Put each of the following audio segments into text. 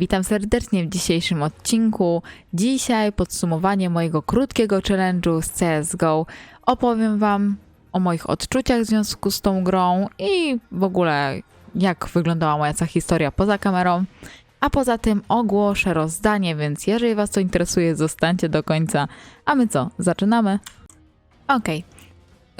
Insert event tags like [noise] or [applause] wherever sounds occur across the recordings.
Witam serdecznie w dzisiejszym odcinku. Dzisiaj podsumowanie mojego krótkiego challenge'u z CSGO. Opowiem Wam o moich odczuciach w związku z tą grą i w ogóle jak wyglądała moja cała historia poza kamerą. A poza tym ogłoszę rozdanie, więc jeżeli Was to interesuje, zostańcie do końca. A my co? Zaczynamy? Okej.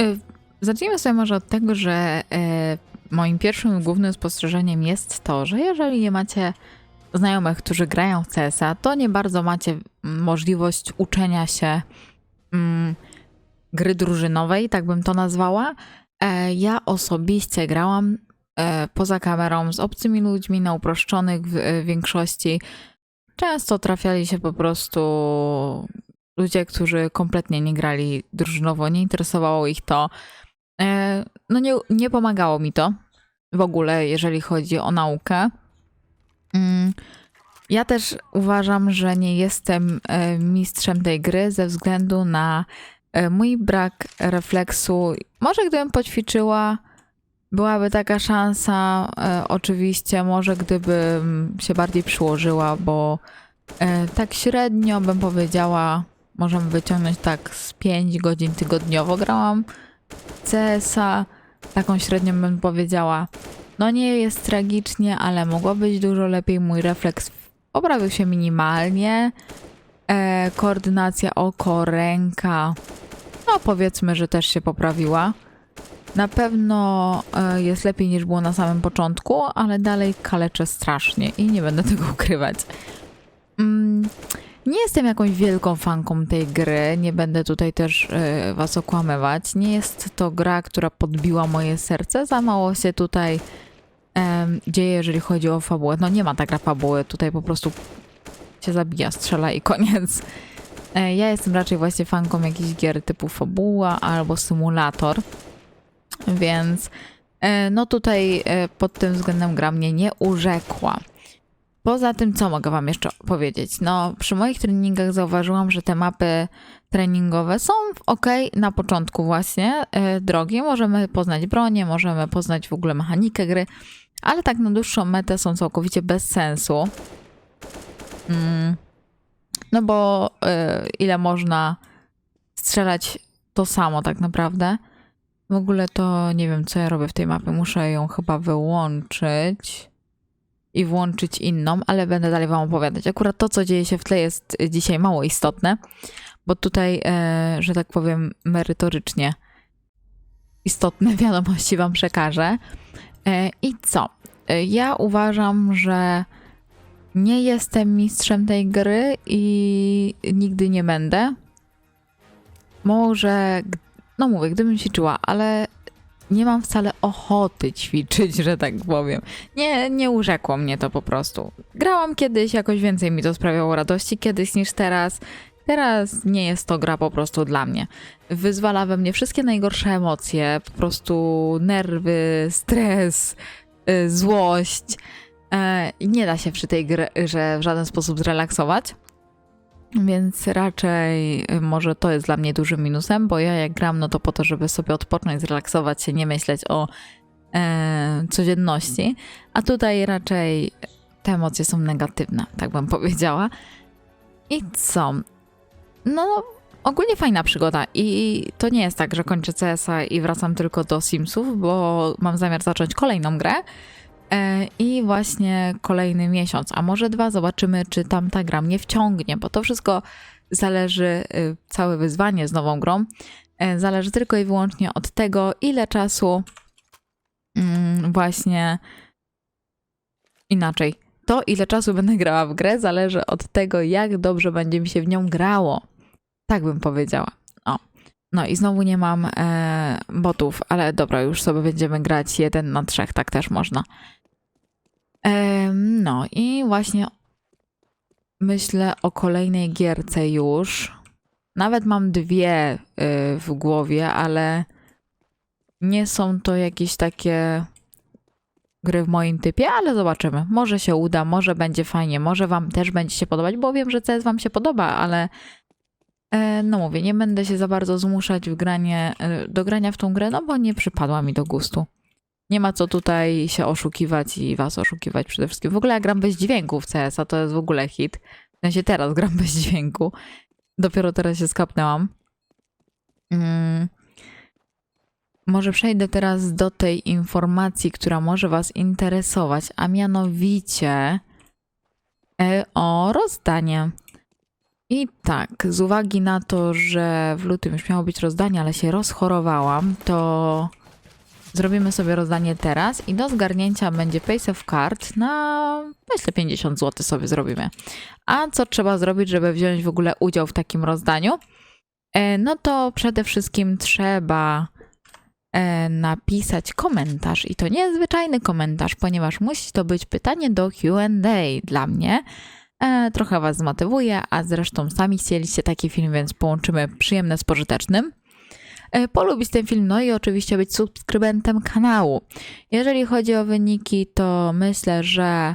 Y, Zacznijmy sobie może od tego, że e, moim pierwszym głównym spostrzeżeniem jest to, że jeżeli nie macie znajomych, którzy grają w CS-a, to nie bardzo macie możliwość uczenia się mm, gry drużynowej, tak bym to nazwała. E, ja osobiście grałam e, poza kamerą z obcymi ludźmi na uproszczonych w, e, większości. Często trafiali się po prostu ludzie, którzy kompletnie nie grali drużynowo, nie interesowało ich to. E, no nie, nie pomagało mi to w ogóle, jeżeli chodzi o naukę. Mm, Ja też uważam, że nie jestem e, mistrzem tej gry ze względu na e, mój brak refleksu. Może gdybym poćwiczyła, byłaby taka szansa, e, oczywiście, może gdybym się bardziej przyłożyła, bo tak średnio bym powiedziała, możemy wyciągnąć tak z 5 godzin tygodniowo grałam CS-a, taką średnią bym powiedziała. No nie jest tragicznie, ale mogło być dużo lepiej. Mój refleks poprawił się minimalnie. E, koordynacja oko, ręka, no powiedzmy, że też się poprawiła. Na pewno e, jest lepiej niż było na samym początku, ale dalej kaleczę strasznie i nie będę tego ukrywać. Mm, nie jestem jakąś wielką fanką tej gry, nie będę tutaj też e, was okłamywać. Nie jest to gra, która podbiła moje serce. Za mało się tutaj dzieje, jeżeli chodzi o fabułę. No nie ma ta gra fabuły, tutaj po prostu się zabija, strzela i koniec. E, ja jestem raczej właśnie fanką jakichś gier typu fabuła albo symulator, więc e, no tutaj e, pod tym względem gra mnie nie urzekła. Poza tym, co mogę Wam jeszcze powiedzieć? No, przy moich treningach zauważyłam, że te mapy treningowe są ok na początku właśnie e, drogi. Możemy poznać bronię, możemy poznać w ogóle mechanikę gry, ale tak na dłuższą metę są całkowicie bez sensu. Mm. No bo e, ile można strzelać to samo tak naprawdę. W ogóle to nie wiem, co ja robię w tej mapie. Muszę ją chyba wyłączyć i włączyć inną, ale będę dalej Wam opowiadać. Akurat to, co dzieje się w tle, jest dzisiaj mało istotne, bo tutaj, e, że tak powiem, merytorycznie istotne [laughs] wiadomości Wam przekażę. E, I co? E, ja uważam, że nie jestem mistrzem tej gry i nigdy nie będę. Może, no mówię, gdybym ćwiczyła, ale nie mam wcale ochoty ćwiczyć, że tak powiem. Nie, nie urzekło mnie to po prostu. Grałam kiedyś, jakoś więcej mi to sprawiało radości kiedyś niż teraz. Teraz nie jest to gra po prostu dla mnie. Wyzwala we mnie wszystkie najgorsze emocje, po prostu nerwy, stres, y, złość. I nie da się przy tej grze w żaden sposób zrelaksować. Więc raczej y, może to jest dla mnie dużym minusem, bo ja jak gram, no to po to, żeby sobie odpocząć, zrelaksować się, nie myśleć o e, codzienności. A tutaj raczej te emocje są negatywne, tak bym powiedziała. I co? No, ogólnie fajna przygoda. I to nie jest tak, że kończę CS-a i wracam tylko do Simsów, bo mam zamiar zacząć kolejną grę. E, I właśnie kolejny miesiąc, a może dwa, zobaczymy, czy tamta gra mnie wciągnie, bo to wszystko zależy, y, całe wyzwanie z nową grą, e, zależy tylko i wyłącznie od tego, ile czasu mm, właśnie inaczej. To, ile czasu będę grała w grę, zależy od tego, jak dobrze będzie mi się w nią grało. Tak bym powiedziała. O. No i znowu nie mam e, botów, ale dobra, już sobie będziemy grać jeden na trzech, tak też można. Em, no i właśnie myślę o kolejnej gierce już. Nawet mam dwie y, w głowie, ale nie są to jakieś takie gry w moim typie, ale zobaczymy. Może się uda, może będzie fajnie, może wam też będzie się podobać, bo wiem, że CS wam się podoba, ale e, no mówię, nie będę się za bardzo zmuszać w granie, e, do grania w tą grę, no bo nie przypadła mi do gustu. Nie ma co tutaj się oszukiwać i was oszukiwać przede wszystkim. W ogóle ja gram bez dźwięku w CS, a to jest w ogóle hit. W sensie teraz gram bez dźwięku. Dopiero teraz się skapnęłam. Mm. Może przejdę teraz do tej informacji, która może Was interesować, a mianowicie e, o rozdanie. I tak, z uwagi na to, że w lutym już miało być rozdanie, ale się rozchorowałam, to zrobimy sobie rozdanie teraz i do zgarnięcia będzie Pace of Card na myślę 50 zł sobie zrobimy. A co trzeba zrobić, żeby wziąć w ogóle udział w takim rozdaniu? E, No to przede wszystkim trzeba e, napisać komentarz i to niezwyczajny komentarz, ponieważ musi to być pytanie do Q&A dla mnie. E, trochę was zmotywuje, a zresztą sami chcieliście taki film, więc połączymy przyjemne z pożytecznym. E, polubić ten film, no i oczywiście być subskrybentem kanału. Jeżeli chodzi o wyniki, to myślę, że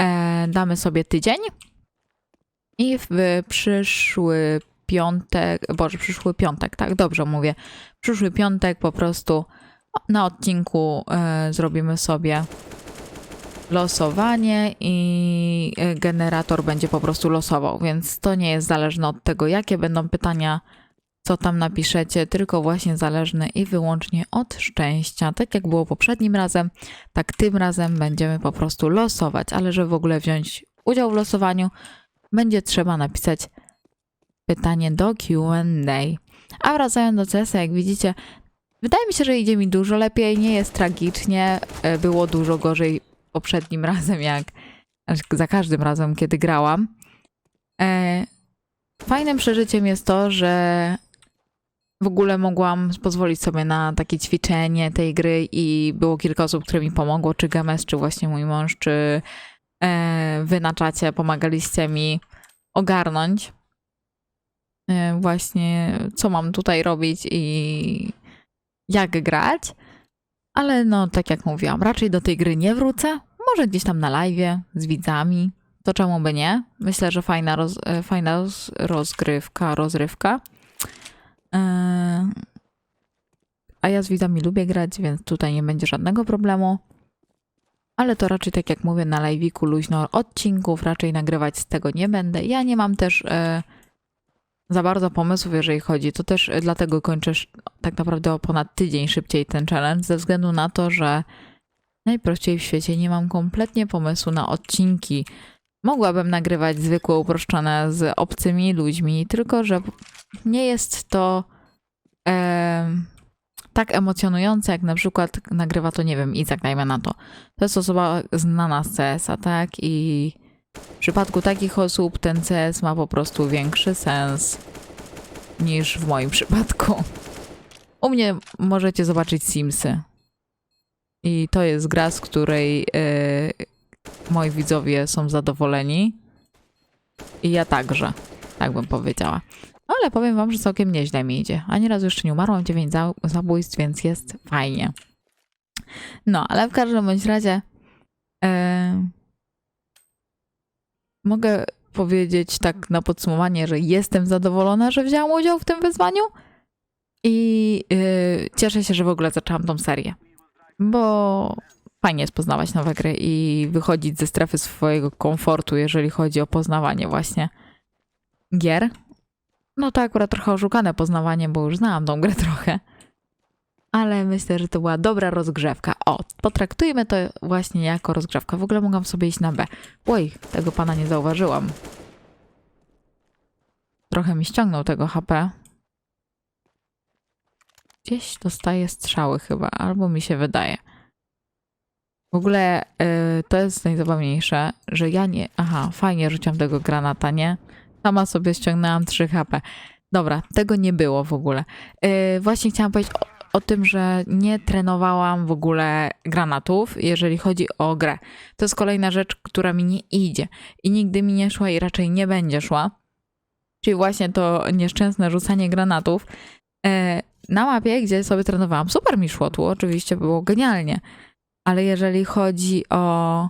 e, damy sobie tydzień i w przyszły piątek, boże, przyszły piątek, tak, dobrze mówię, przyszły piątek po prostu na odcinku zrobimy sobie losowanie i e, generator będzie po prostu losował, więc to nie jest zależne od tego, jakie będą pytania, co tam napiszecie, tylko właśnie zależne i wyłącznie od szczęścia. Tak jak było poprzednim razem, tak tym razem będziemy po prostu losować, ale żeby w ogóle wziąć udział w losowaniu, będzie trzeba napisać pytanie do Q&A. A wracając do CS, jak widzicie, wydaje mi się, że idzie mi dużo lepiej, nie jest tragicznie, e, było dużo gorzej poprzednim razem, jak znaczy za każdym razem, kiedy grałam. E, Fajnym przeżyciem jest to, że w ogóle mogłam pozwolić sobie na takie ćwiczenie tej gry i było kilka osób, które mi pomogło, czy Gemes, czy właśnie mój mąż, czy e, wy na czacie pomagaliście mi ogarnąć e, właśnie co mam tutaj robić i jak grać. Ale no, tak jak mówiłam, raczej do tej gry nie wrócę. Może gdzieś tam na live z widzami. To czemu by nie? Myślę, że fajna, roz, e, fajna roz, rozgrywka, rozrywka. E, A ja z widzami lubię grać, więc tutaj nie będzie żadnego problemu. Ale to raczej, tak jak mówię, na live'iku luźno odcinków, raczej nagrywać z tego nie będę. Ja nie mam też e, za bardzo pomysłów, jeżeli chodzi. To też e, dlatego kończę sz- tak naprawdę o ponad tydzień szybciej ten challenge, ze względu na to, że najprościej w świecie nie mam kompletnie pomysłu na odcinki. Mogłabym nagrywać zwykłe, uproszczone z obcymi ludźmi, tylko że nie jest to em, tak emocjonujące, jak na przykład nagrywa to, nie wiem, Izak, dajmy na to. To jest osoba znana z CS-a, tak? I w przypadku takich osób ten CS ma po prostu większy sens niż w moim przypadku. U mnie możecie zobaczyć Simsy. I to jest gra, z której e, moi widzowie są zadowoleni. I ja także, tak bym powiedziała. Ale powiem wam, że całkiem nieźle mi idzie. Ani razu jeszcze nie umarłam, 9 za- zabójstw, więc jest fajnie. No, ale w każdym bądź razie e, mogę powiedzieć tak na podsumowanie, że jestem zadowolona, że wzięłam udział w tym wyzwaniu i e, cieszę się, że w ogóle zaczęłam tą serię, bo fajnie jest poznawać nowe gry i wychodzić ze strefy swojego komfortu, jeżeli chodzi o poznawanie właśnie gier. No to akurat trochę oszukane poznawanie, bo już znałam tą grę [laughs] trochę. Ale myślę, że to była dobra rozgrzewka. O, potraktujmy to właśnie jako rozgrzewkę. W ogóle mogłam sobie iść na B. Oj, tego pana nie zauważyłam. Trochę mi ściągnął tego HP. Gdzieś dostaję strzały chyba, albo mi się wydaje. W ogóle y, to jest najzabawniejsze, że ja nie... Aha, fajnie rzuciłam tego granata, nie? Sama sobie ściągnęłam 3 HP. Dobra, tego nie było w ogóle. Y, właśnie chciałam powiedzieć o, o tym, że nie trenowałam w ogóle granatów, jeżeli chodzi o grę. To jest kolejna rzecz, która mi nie idzie i nigdy mi nie szła i raczej nie będzie szła. Czyli właśnie to nieszczęsne rzucanie granatów. E, na mapie, gdzie sobie trenowałam, super mi szło tu, oczywiście było genialnie. Ale jeżeli chodzi o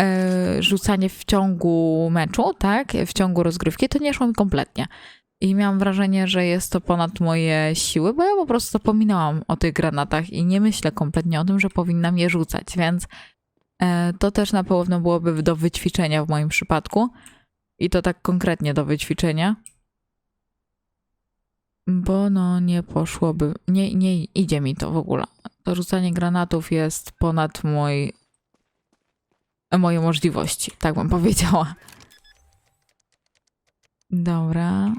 e, rzucanie w ciągu meczu, tak, w ciągu rozgrywki, to nie szło mi kompletnie. I miałam wrażenie, że jest to ponad moje siły, bo ja po prostu zapominałam o tych granatach i nie myślę kompletnie o tym, że powinnam je rzucać, więc e, to też na pewno byłoby do wyćwiczenia w moim przypadku. I to tak konkretnie do wyćwiczenia. Bo no nie poszłoby, nie, nie idzie mi to w ogóle. To rzucanie granatów jest ponad mój, moje możliwości, tak bym [laughs] powiedziała. Dobra.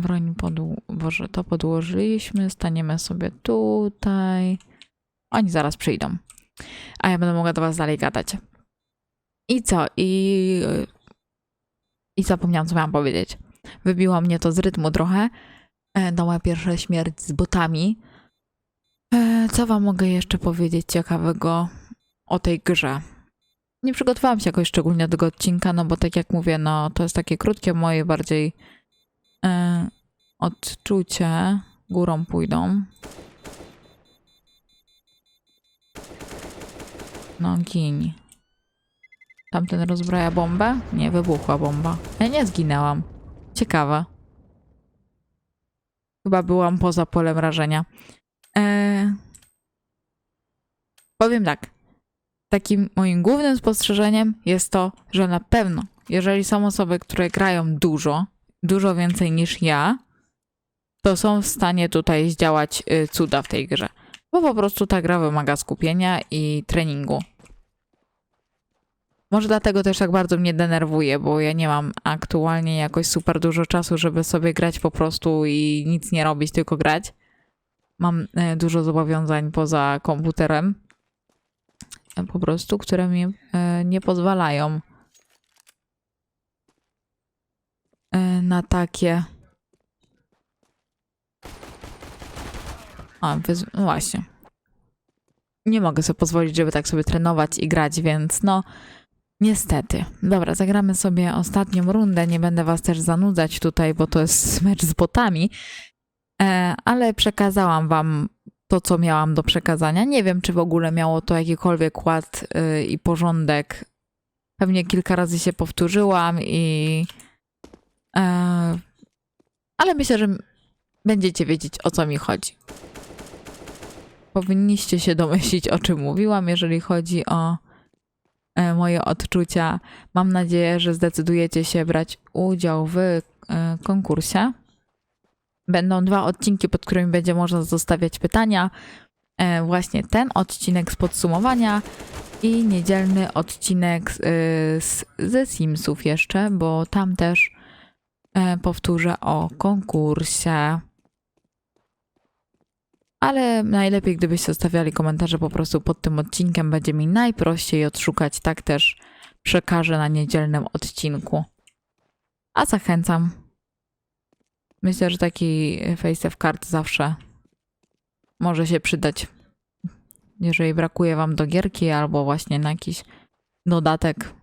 Broń podłu... Boże, to podłożyliśmy. Staniemy sobie tutaj. Oni zaraz przyjdą. A ja będę mogła do was dalej gadać. I co? I... I zapomniałam, co miałam powiedzieć. Wybiło mnie to z rytmu trochę. E, To moja pierwsza śmierć z botami. E, Co wam mogę jeszcze powiedzieć ciekawego o tej grze? Nie przygotowałam się jakoś szczególnie do tego odcinka, no bo tak jak mówię, no to jest takie krótkie moje bardziej e, odczucie. Górą pójdą. No gin. Tamten rozbraja bombę? Nie, wybuchła bomba. Ja nie zginęłam. Ciekawe. Chyba byłam poza polem rażenia. E, powiem tak. Takim moim głównym spostrzeżeniem jest to, że na pewno, jeżeli są osoby, które grają dużo, dużo więcej niż ja, to są w stanie tutaj zdziałać y, cuda w tej grze. Bo po prostu ta gra wymaga skupienia i treningu. Może dlatego też tak bardzo mnie denerwuje, bo ja nie mam aktualnie jakoś super dużo czasu, żeby sobie grać po prostu i nic nie robić, tylko grać. Mam e, dużo zobowiązań poza komputerem, e, po prostu, które mi e, nie pozwalają e, na takie. Wyz- no właśnie. Nie mogę sobie pozwolić, żeby tak sobie trenować i grać, więc no, niestety. Dobra, zagramy sobie ostatnią rundę. Nie będę was też zanudzać tutaj, bo to jest mecz z botami, e, ale przekazałam wam to, co miałam do przekazania. Nie wiem, czy w ogóle miało to jakikolwiek ład y, i porządek. Pewnie kilka razy się powtórzyłam i. E, ale myślę, że będziecie wiedzieć, o co mi chodzi. Powinniście się domyślić, o czym mówiłam, jeżeli chodzi o e, moje odczucia. Mam nadzieję, że zdecydujecie się brać udział w e, konkursie. Będą dwa odcinki, pod którymi będzie można zostawiać pytania. Właśnie ten odcinek z podsumowania i niedzielny odcinek z, z, ze Simsów jeszcze, bo tam też powtórzę o konkursie. Ale najlepiej, gdybyście zostawiali komentarze po prostu pod tym odcinkiem, będzie mi najprościej odszukać. Tak też przekażę na niedzielnym odcinku. A zachęcam. Myślę, że taki face of card zawsze może się przydać. Jeżeli brakuje wam do gierki albo właśnie na jakiś dodatek.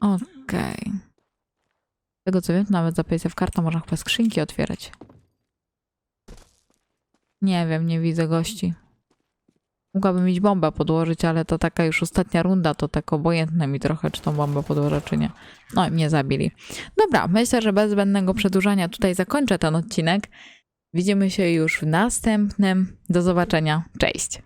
Okej. Z tego co wiem, nawet za card to można chyba skrzynki otwierać. Nie wiem, nie widzę gości. Mogłabym mieć bombę podłożyć, ale to taka już ostatnia runda, to tak obojętne mi trochę, czy tą bombę podłożę, czy nie. No i mnie zabili. Dobra, myślę, że bez zbędnego przedłużania tutaj zakończę ten odcinek. Widzimy się już w następnym. Do zobaczenia. Cześć!